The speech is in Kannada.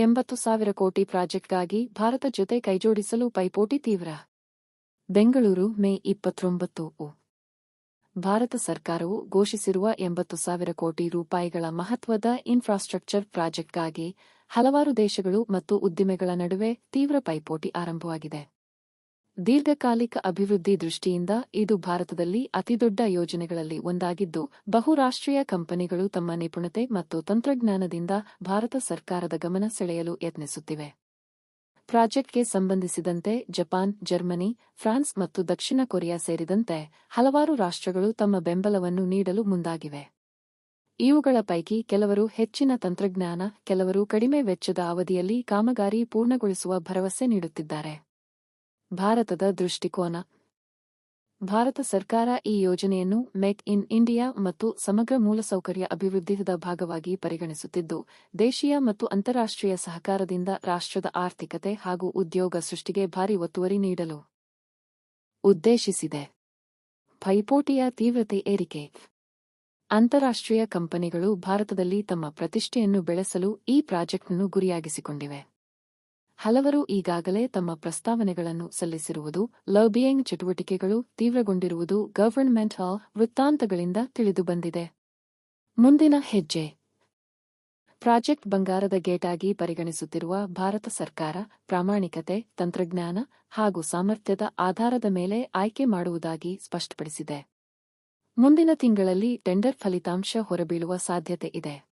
ಎಂಬತ್ತು ಸಾವಿರ ಕೋಟಿ ಪ್ರಾಜೆಕ್ಟ್ಗಾಗಿ ಭಾರತ ಜೊತೆ ಕೈಜೋಡಿಸಲು ಪೈಪೋಟಿ ತೀವ್ರ. ಬೆಂಗಳೂರು, ಮೇ ಇಪ್ಪತ್ತೊಂಬತ್ತು. ಭಾರತ ಸರ್ಕಾರವು ಘೋಷಿಸಿರುವ ಎಂಬತ್ತು ಸಾವಿರ ಕೋಟಿ ರೂಪಾಯಿಗಳ ಮಹತ್ವದ ಇನ್ಫ್ರಾಸ್ಟ್ರಕ್ಚರ್ ಪ್ರಾಜೆಕ್ಟ್ಗಾಗಿ ಹಲವಾರು ದೇಶಗಳು ಮತ್ತು ಉದ್ದಿಮೆಗಳ ನಡುವೆ ತೀವ್ರ ಪೈಪೋಟಿ ಆರಂಭವಾಗಿದೆ. ದೀರ್ಘಕಾಲಿಕ ಅಭಿವೃದ್ಧಿ ದೃಷ್ಟಿಯಿಂದ ಇದು ಭಾರತದಲ್ಲಿ ಅತಿದೊಡ್ಡ ಯೋಜನೆಗಳಲ್ಲಿ ಒಂದಾಗಿದ್ದು, ಬಹುರಾಷ್ಟ್ರೀಯ ಕಂಪನಿಗಳು ತಮ್ಮ ನಿಪುಣತೆ ಮತ್ತು ತಂತ್ರಜ್ಞಾನದಿಂದ ಭಾರತ ಸರ್ಕಾರದ ಗಮನ ಸೆಳೆಯಲು ಯತ್ನಿಸುತ್ತಿವೆ. ಪ್ರಾಜೆಕ್ಟ್ಗೆ ಸಂಬಂಧಿಸಿದಂತೆ ಜಪಾನ್, ಜರ್ಮನಿ, ಫ್ರಾನ್ಸ್ ಮತ್ತು ದಕ್ಷಿಣ ಕೊರಿಯಾ ಸೇರಿದಂತೆ ಹಲವಾರು ರಾಷ್ಟ್ರಗಳು ತಮ್ಮ ಬೆಂಬಲವನ್ನು ನೀಡಲು ಮುಂದಾಗಿವೆ. ಇವುಗಳ ಪೈಕಿ ಕೆಲವರು ಹೆಚ್ಚಿನ ತಂತ್ರಜ್ಞಾನ, ಕೆಲವರು ಕಡಿಮೆ ವೆಚ್ಚದ ಅವಧಿಯಲ್ಲಿ ಕಾಮಗಾರಿ ಪೂರ್ಣಗೊಳಿಸುವ ಭರವಸೆ ನೀಡುತ್ತಿದ್ದಾರೆ. ಭಾರತದ ದೃಷ್ಟಿಕೋನ. ಭಾರತ ಸರ್ಕಾರ ಈ ಯೋಜನೆಯನ್ನು ಮೇಕ್ ಇನ್ ಇಂಡಿಯಾ ಮತ್ತು ಸಮಗ್ರ ಮೂಲಸೌಕರ್ಯ ಅಭಿವೃದ್ಧಿದ ಭಾಗವಾಗಿ ಪರಿಗಣಿಸುತ್ತಿದ್ದು, ದೇಶೀಯ ಮತ್ತು ಅಂತಾರಾಷ್ಟ್ರೀಯ ಸಹಕಾರದಿಂದ ರಾಷ್ಟ್ರದ ಆರ್ಥಿಕತೆ ಹಾಗೂ ಉದ್ಯೋಗ ಸೃಷ್ಟಿಗೆ ಭಾರಿ ಒತ್ತುವರಿ ನೀಡಲು ಉದ್ದೇಶಿಸಿದೆ. ಪೈಪೋಟಿಯ ತೀವ್ರತೆ ಏರಿಕೆ. ಅಂತಾರಾಷ್ಟ್ರೀಯ ಕಂಪನಿಗಳು ಭಾರತದಲ್ಲಿ ತಮ್ಮ ಪ್ರತಿಷ್ಠೆಯನ್ನು ಬೆಳೆಸಲು ಈ ಪ್ರಾಜೆಕ್ಟ್ನ್ನು ಗುರಿಯಾಗಿಸಿಕೊಂಡಿವೆ. ಹಲವರು ಈಗಾಗಲೇ ತಮ್ಮ ಪ್ರಸ್ತಾವನೆಗಳನ್ನು ಸಲ್ಲಿಸಿರುವುದು, ಲಬಿಯಂಗ್ ಚಟುವಟಿಕೆಗಳು ತೀವ್ರಗೊಂಡಿರುವುದು ಗವರ್ನಮೆಂಟ್ ಹಾಲ್ ವೃತ್ತಾಂತಗಳಿಂದ ತಿಳಿದುಬಂದಿದೆ. ಮುಂದಿನ ಹೆಜ್ಜೆ. ಪ್ರಾಜೆಕ್ಟ್ ಬಂಗಾರದ ಗೇಟಾಗಿ ಪರಿಗಣಿಸುತ್ತಿರುವ ಭಾರತ ಸರ್ಕಾರ ಪ್ರಾಮಾಣಿಕತೆ, ತಂತ್ರಜ್ಞಾನ ಹಾಗೂ ಸಾಮರ್ಥ್ಯದ ಆಧಾರದ ಮೇಲೆ ಆಯ್ಕೆ ಮಾಡುವುದಾಗಿ ಸ್ಪಷ್ಟಪಡಿಸಿದೆ. ಮುಂದಿನ ತಿಂಗಳಲ್ಲಿ ಟೆಂಡರ್ ಫಲಿತಾಂಶ ಹೊರಬೀಳುವ ಸಾಧ್ಯತೆ ಇದೆ.